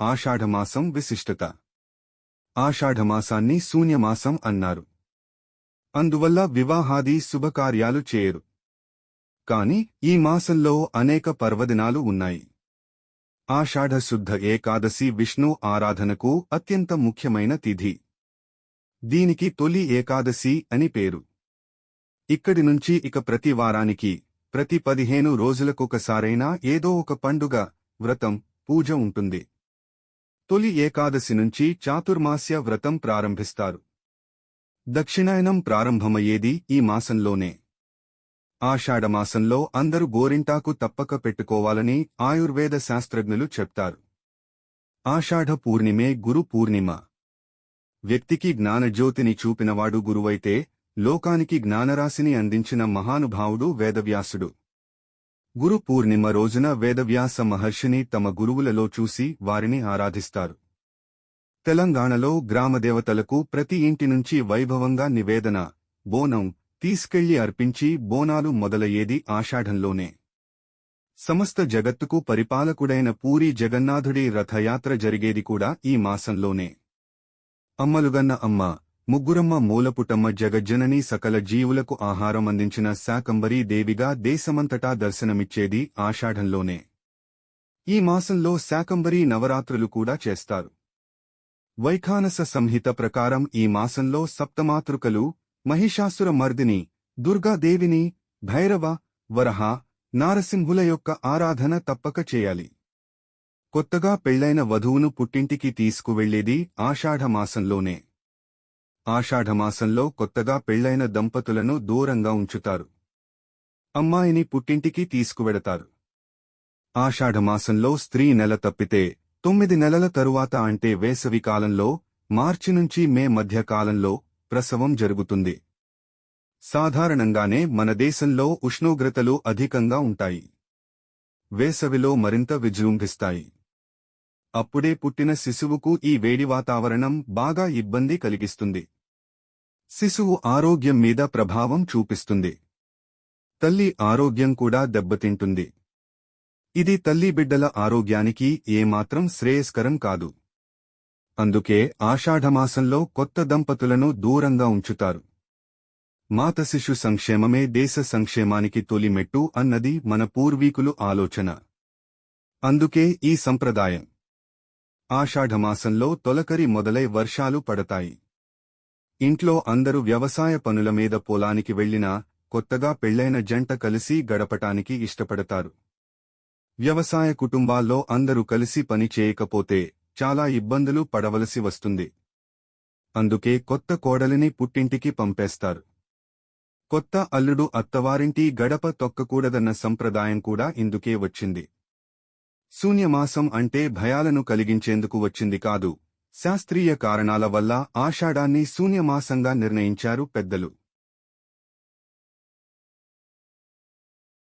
ఆషాఢమాసం విశిష్టత. ఆషాఢమాసాన్ని శూన్యమాసం అన్నారు. అందువల్ల వివాహాది శుభకార్యాలు చేయరు. కాని ఈ మాసంలో అనేక పర్వదినాలు ఉన్నాయి. ఆషాఢశుద్ధ ఏకాదశి విష్ణు ఆరాధనకు అత్యంత ముఖ్యమైన తిథి. దీనికి తొలి ఏకాదశి అని పేరు. ఇక్కడి నుంచి ఇక ప్రతి వారానికి ప్రతి పదిహేను రోజులకొకసారైనా ఏదో ఒక పండుగ వ్రతం పూజ ఉంటుంది. తొలి ఏకాదశి నుంచి చాతుర్మాస్య వ్రతం ప్రారంభిస్తారు. దక్షిణాయనం ప్రారంభమయ్యేది ఈ మాసంలోనే. ఆషాఢమాసంలో అందరూ గోరింటాకు తప్పక పెట్టుకోవాలని ఆయుర్వేద శాస్త్రజ్ఞులు చెప్తారు. ఆషాఢ పూర్ణిమే గురు పూర్ణిమ. వ్యక్తికి జ్ఞానజ్యోతిని చూపినవాడు గురువైతే లోకానికి జ్ఞానరాశిని అందించిన మహానుభావుడు వేదవ్యాసుడు. గురు పూర్ణిమ రోజున వేదవ్యాస మహర్షిని తమ గురువులలో చూసి వారిని ఆరాధిస్తారు. తెలంగాణలో గ్రామదేవతలకు ప్రతి ఇంటి నుంచి వైభవంగా నివేదన బోనం తీసుకెళ్ళి అర్పించి బోనాలు మొదలయ్యేది ఆషాఢంలోనే. సమస్త జగత్తుకు పరిపాలకుడైన పూరి జగన్నాథుడి రథయాత్ర జరిగేది కూడా ఈ మాసంలోనే. అమ్మలుగన్న అమ్మ ముగ్గురమ్మ మూలపుటమ్మ జగజ్జనని సకల జీవులకు ఆహారం అందించిన శాకంబరీ దేవిగా దేశమంతటా దర్శనమిచ్చేది ఆషాఢంలోనే. ఈ మాసంలో శాకంబరీ నవరాత్రులు కూడా చేస్తారు. వైఖానస సంహిత ప్రకారం ఈ మాసంలో సప్తమాతృకలు మహిషాసుర మర్దిని దుర్గాదేవిని భైరవ వరహ నారసింహుల యొక్క ఆరాధన తప్పక చేయాలి. కొత్తగా పెళ్ళైన వధువును పుట్టింటికి తీసుకువెళ్ళేది ఆషాఢమాసంలోనే ఆషాఢమాసంలో కొత్తగా పెళ్ళైన దంపతులను దూరంగా ఉంచుతారు. అమ్మాయిని పుట్టింటికి తీసుకువెడతారు. ఆషాఢమాసంలో స్త్రీ నెల తప్పితే తొమ్మిది నెలల తరువాత అంటే వేసవి కాలంలో మార్చి నుంచి మే మధ్య కాలంలో ప్రసవం జరుగుతుంది. సాధారణంగానే మన దేశంలో ఉష్ణోగ్రతలు అధికంగా ఉంటాయి. వేసవిలో మరింత విజృంభిస్తాయి. అప్పుడే పుట్టిన శిశువుకు ఈ వేడి వాతావరణం బాగా ఇబ్బంది కలిగిస్తుంది. శిశువు ఆరోగ్యం మీద ప్రభావం చూపిస్తుంది. తల్లి ఆరోగ్యం కూడా దెబ్బతింటుంది. ఇది తల్లి బిడ్డల ఆరోగ్యానికి ఏమాత్రం శ్రేయస్కరం కాదు. అందుకే ఆషాఢమాసంలో కొత్త దంపతులను దూరంగా ఉంచుతారు. మాత శిశు సంక్షేమమే దేశ సంక్షేమానికి తొలిమెట్టు అన్నది మన పూర్వీకులు ఆలోచన. అందుకే ఈ సంప్రదాయం. ఆషాఢమాసంలో తొలకరి మొదలై వర్షాలు పడతాయి. ఇంట్లో అందరూ వ్యవసాయ పనుల మీద పొలానికి వెళ్ళినా కొత్తగా పెళ్ళైన జంట కలిసి గడపటానికి ఇష్టపడతారు. వ్యవసాయ కుటుంబాల్లో అందరూ కలిసి పని చేయకపోతే చాలా ఇబ్బందులు పడవలసి వస్తుంది. అందుకే కొత్త కోడలిని పుట్టింటికి పంపేస్తారు. కొత్త అల్లుడు అత్తవారింటి గడప తొక్కకూడదన్న సంప్రదాయం కూడా ఇందుకే వచ్చింది. శూన్యమాసం అంటే భయాలను కలిగించేందుకు వచ్చింది కాదు. శాస్త్రీయ కారణాల వల్ల ఆషాఢాన్ని శూన్యమాసంగా నిర్ణయించారు పెద్దలు.